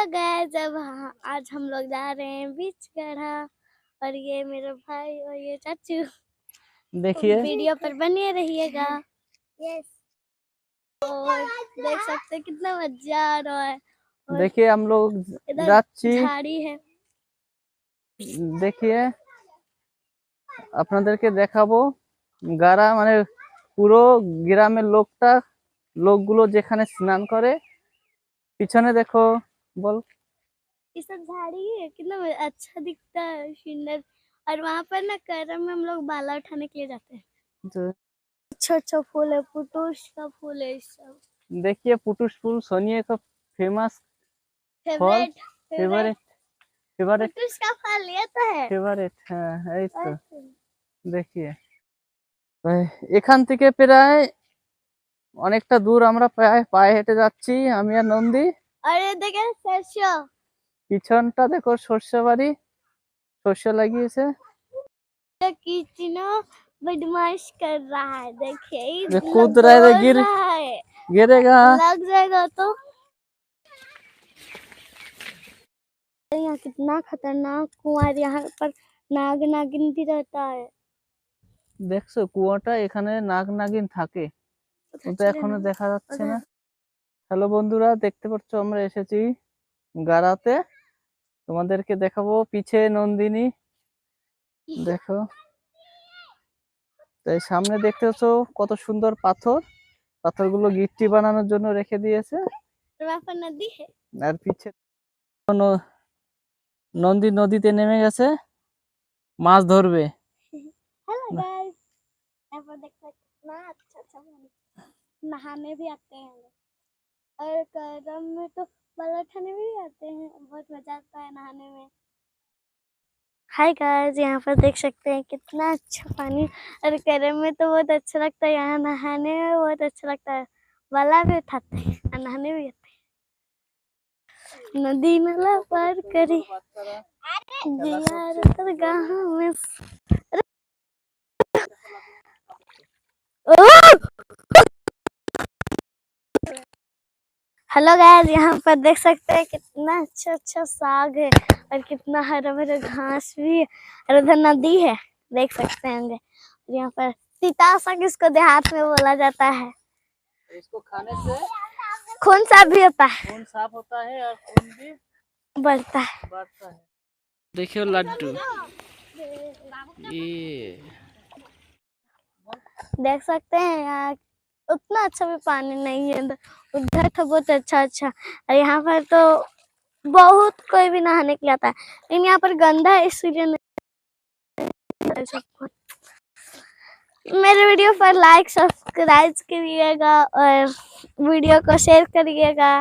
Gas अब हाँ- आज हम लोग जा रहे हैं बीच गढ़ा और ये मेरा भाई और ये चाचू देखिए वीडियो पर बने रहिएगा यस और देख सकते हैं कितना मजा आ रहा है और देखिए हम लोग इधर যাচ্ছি झाड़ी है দেখিয়ে আপনাদেরকে দেখাবো গারা মানে পুরো গ্রামের লোকটা লোকগুলো যেখানে স্নান করে পিছনে দেখো বল ये सब झाड़ी है कितना अच्छा दिखता है सुंदर और वहां पर ना करम में हम लोग बाला उठाने के लिए जाते हैं যে- अच्छा अच्छा फूल है पुटूस का फूल है ये सब देखिए पुटुस फूल सोनिए का फेमस फेवरेट फेवरेट फेवरेट पुटूस का फल ये तो है ফেভারিট হ্যাঁ এই তো और দেখিয়ে এই এখান থেকে প্রায় অনেকটা দূর আমরা প্রায় পায়ে হেঁটে যাচ্ছি আমি আর নন্দী ये देखे सरसों পিছনটা দেখো সর্ষে বাড়ি সর্ষে লাগিয়েছে ये किचनो बदमाश कर रहा है देखिए ये ये कूद रहा है, दौड़ गिर- रहा है গেরেগা लग जाएगा तो यहाँ कितना खतरनाक कुआं है यहाँ पर नाग नागिन भी रहता है দেখছো কুয়াটা এখানে নাগ নাগিন থাকে কিন্তু এখনো দেখা যাচ্ছে না হ্যালো বন্ধুরা দেখতে পাচ্ছ আমরা এসেছি গাড়াতে। তোমাদেরকে দেখাবো পিছে নন্দিনী। দেখো। তাই সামনে দেখতে পাচ্ছ কত সুন্দর পাথর। পাথরগুলো গিট্টি বানানোর জন্য রেখে দিয়েছে। আর পিছে নন্দী নদীতে নেমে গেছে। মাছ ধরবে। না আচ্ছা আচ্ছা और करम में तो बाल उठाने भी आते हैं। बहुत मज़ा आता है नहाने में। हाय गाइस यहाँ पर देख सकते हैं कितना अच्छा पानी और करम में तो बहुत अच्छा लगता है। यहाँ नहाने में बहुत अच्छा लगता है। बाला भी उठाते हैं और नहाने भी आते हैं। नदी नाला पार करी। में हेलो गाइस यहाँ पर देख सकते हैं कितना अच्छा अच्छा साग है और कितना हरा भरा घास भी है। और उधर नदी है देख सकते होंगे और यहाँ पर सीता साग इसको देहात में बोला जाता है। इसको खाने से खून साफ़ भी होता है। खून साफ़ होता है और खून भी बढ़ता है। बढ़ता है। देखियो लड्डू। ये देख सकते हैं यहाँ उतना अच्छा भी पानी नहीं है उधर- तो बहुत अच्छा अच्छा। और यहाँ पर तो बहुत कोई भी नहाने के लिए आता है। लेकिन यहाँ पर गंदा है, इसलिए मेरे वीडियो पर लाइक सब्सक्राइब करिएगा और वीडियो को शेयर करिएगा